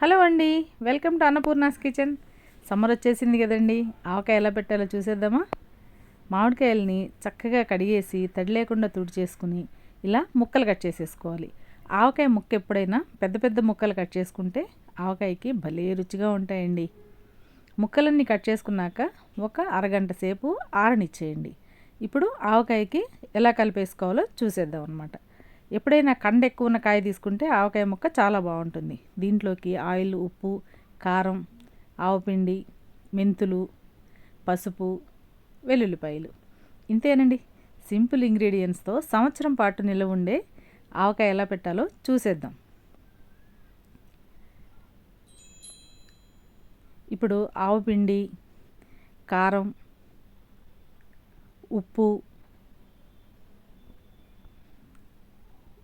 Hello అండి welcome to Annapurna's kitchen. Summer వచ్చేసింది కదండి ఆవకాయ ఎలా పెట్టాలో చూసేద్దామా? మామిడికాయలని చక్కగా కడిగేసి తడి లేకుండా తుడి చేసుకుని ఇలా ముక్కలు కట్ చేసేసుకోవాలి. ఆవకాయ ముక్క ఎప్పుడైనా పెద్ద పెద్ద ముక్కలు కట్ చేసుకుంటే ఆవకాయకి భలే రుచిగా ఉంటాయండి. ముక్కలన్నీ కట్ చేసుకున్నాక ఒక అరగంట సేపు ఆరనిచ్చేయండి. ఇప్పుడు ఆవకాయకి ఎలా కలిపేసుకోవాలో చూసేద్దాం అనమాట ఎప్పుడైనా కండ ఎక్కువ ఉన్న కాయ తీసుకుంటే ఆవకాయ ముక్క చాలా బాగుంటుంది. దీంట్లోకి ఆయిల్ ఉప్పు కారం ఆవపిండి మెంతులు పసుపు వెల్లుల్లిపాయలు. ఇంతేనండి. సింపుల్ ఇంగ్రీడియంట్స్తో సంవత్సరం పాటు నిల్వ ఉండే ఆవకాయ ఎలా పెట్టాలో చూసేద్దాం. ఇప్పుడు ఆవపిండి కారం ఉప్పు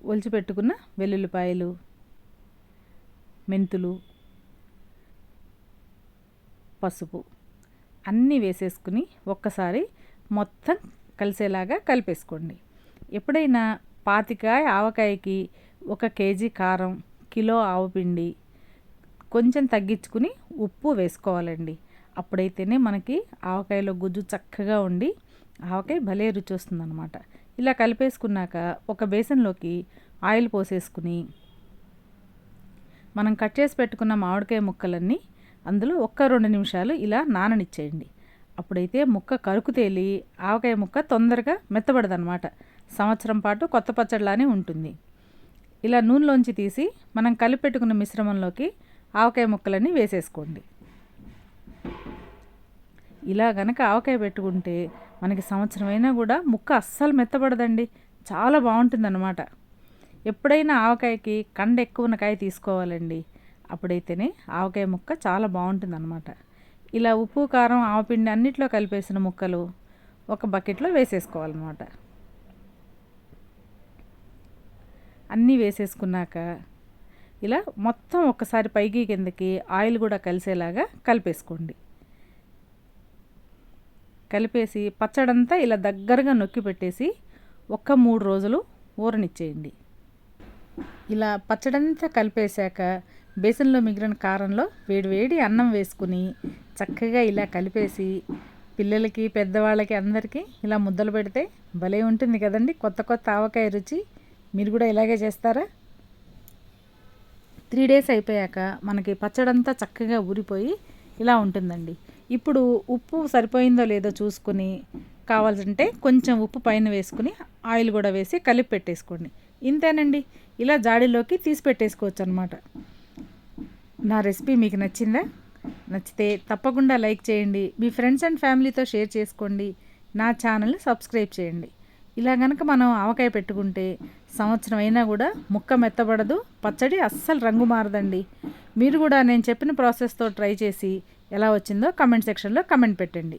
ఒలిచిపెట్టుకున్న వెల్లుల్లిపాయలు మెంతులు పసుపు అన్నీ వేసేసుకుని ఒక్కసారి మొత్తం కలిసేలాగా కలిపేసుకోండి. ఎప్పుడైనా పాతికాయ ఆవకాయకి ఒక కేజీ కారం కిలో ఆవపిండి కొంచెం తగ్గించుకుని ఉప్పు వేసుకోవాలండి. అప్పుడైతేనే మనకి ఆవకాయలో గుజ్జు చక్కగా ఉండి ఆవకాయ భలే రుచి వస్తుందన్నమాట. ఇలా కలిపేసుకున్నాక ఒక బేసన్లోకి ఆయిల్ పోసేసుకుని మనం కట్ చేసి పెట్టుకున్న మామిడికాయ ముక్కలన్నీ అందులో ఒక్క రెండు నిమిషాలు ఇలా నాననిచ్చేయండి. అప్పుడైతే ముక్క కరుకు తేలి ఆవకాయ ముక్క తొందరగా మెత్తబడదనమాట. సంవత్సరం పాటు కొత్త పచ్చడిలానే ఉంటుంది. ఇలా నూనెలోంచి తీసి మనం కలిపి పెట్టుకున్న మిశ్రమంలోకి ఆవకాయ ముక్కలన్నీ వేసేసుకోండి. ఇలా గనక ఆవకాయ పెట్టుకుంటే మనకి సంవత్సరం అయినా కూడా ముక్క అస్సలు మెత్తబడదండి. చాలా బాగుంటుందన్నమాట. ఎప్పుడైనా ఆవకాయకి కండ ఎక్కువ ఉన్న కాయ తీసుకోవాలండి. అప్పుడైతేనే ఆవకాయ ముక్క చాలా బాగుంటుందన్నమాట. ఇలా ఉప్పు కారం ఆవపిండి అన్నిట్లో కలిపేసిన ముక్కలు ఒక బకెట్లో వేసేసుకోవాలన్నమాట. అన్నీ వేసేసుకున్నాక ఇలా మొత్తం ఒక్కసారి పైకి కిందకి ఆయిల్ కూడా కలిసేలాగా కలిపేసుకోండి. కలిపేసి పచ్చడంతా ఇలా దగ్గరగా నొక్కి పెట్టేసి ఒక్క మూడు రోజులు ఊరనిచ్చేయండి. ఇలా పచ్చడంతా కలిపేశాక బేసన్లో మిగిలిన కారంలో వేడివేడి అన్నం వేసుకుని చక్కగా ఇలా కలిపేసి పిల్లలకి పెద్దవాళ్ళకి అందరికీ ఇలా ముద్దలు పెడితే భలే ఉంటుంది కదండి. కొత్త కొత్త ఆవకాయ రుచి మీరు కూడా ఇలాగే చేస్తారా? త్రీ డేస్ అయిపోయాక మనకి పచ్చడంతా చక్కగా ఊరిపోయి ఇలా ఉంటుందండి. ఇప్పుడు ఉప్పు సరిపోయిందో లేదో చూసుకుని కావాలంటే కొంచెం ఉప్పు పైన వేసుకుని ఆయిల్ కూడా వేసి కలిపి పెట్టేసుకోండి. ఇంతేనండి. ఇలా జాడీలోకి తీసి పెట్టేసుకోవచ్చు అనమాట నా రెసిపీ మీకు నచ్చిందా? నచ్చితే తప్పకుండా లైక్ చేయండి. మీ ఫ్రెండ్స్ అండ్ ఫ్యామిలీతో షేర్ చేసుకోండి. నా ఛానల్ని సబ్స్క్రైబ్ చేయండి. ఇలా కనుక మనం ఆవకాయ పెట్టుకుంటే సంవత్సరం అయినా కూడా ముక్క మెత్తబడదు పచ్చడి అస్సలు రంగు మారదండి. మీరు కూడా నేను చెప్పిన ప్రాసెస్తో ట్రై చేసి ఎలా వచ్చిందో కమెంట్ సెక్షన్లో కమెంట్ పెట్టండి.